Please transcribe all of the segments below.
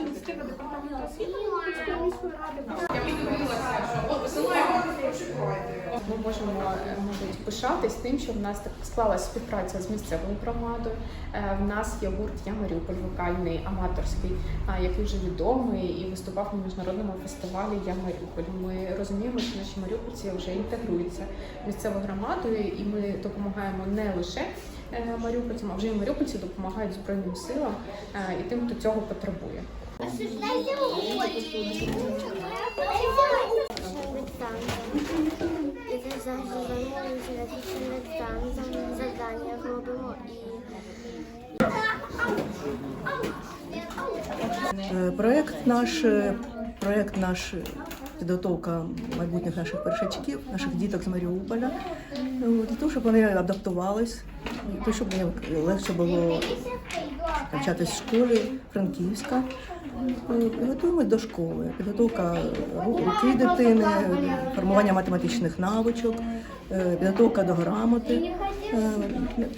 ініціатива департаменту. Ми можемо е, мабуть, пишатись тим, що в нас так склалася співпраця з місцевою громадою. Е, В нас є гурт Я Маріуполь вокальний, аматорський, який вже відомий і виступав на міжнародному фестивалі Я Маріуполь. Ми розуміємо, що наші маріупольці вже інтегруються в місцеву громаду, і ми допомагаємо не лише е, маріупольцям, а вже і маріупольці допомагають Збройним силам і тим, хто цього потребує. Я завжди замовлюся на фішинг завдання робимо і Проект наш, е, проект наш підготовка майбутніх наших першачків, наших діток з Маріуполя, е, для того, щоб вони адаптувались, того, щоб їм легше було навчатись в школі Франківська. Е, до школи, підготовка руки дитини, формування математичних навичок, е, підготовка до грамоти, е,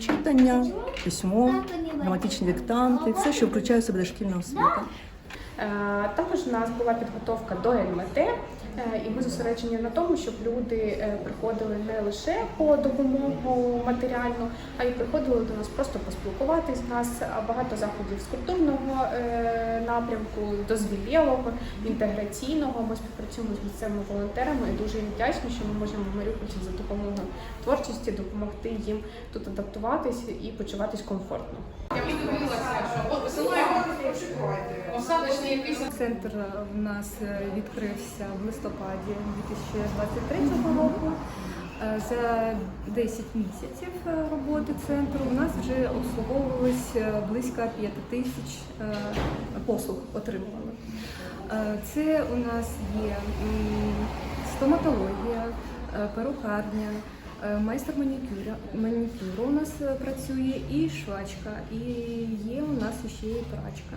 читання, письмо, граматичні диктанти, все, що включає в себе дошкільна освіта. Е, Також у нас була підготовка до ЛМТ, е, і ми зосереджені на тому, щоб люди е, приходили не лише по допомогу матеріальну, а й приходили до нас просто поспілкуватись. У нас багато заходів з культурного напрямку, дозвілєвого, інтеграційного. Ми співпрацюємо з місцевими волонтерами і дуже їм вдячні, що ми можемо маріупольцям за допомогою творчості допомогти їм тут адаптуватись і почуватись комфортно. Центр в нас е, відкрився в листопаді 2023 року. Е, За 10 місяців е, роботи центру у нас вже обслуговувалось близько 5 тисяч послуг отримували. Це у нас є стоматологія, перукарня, майстер манікюра, манікюру у нас працює і швачка, і є у нас ще і прачка.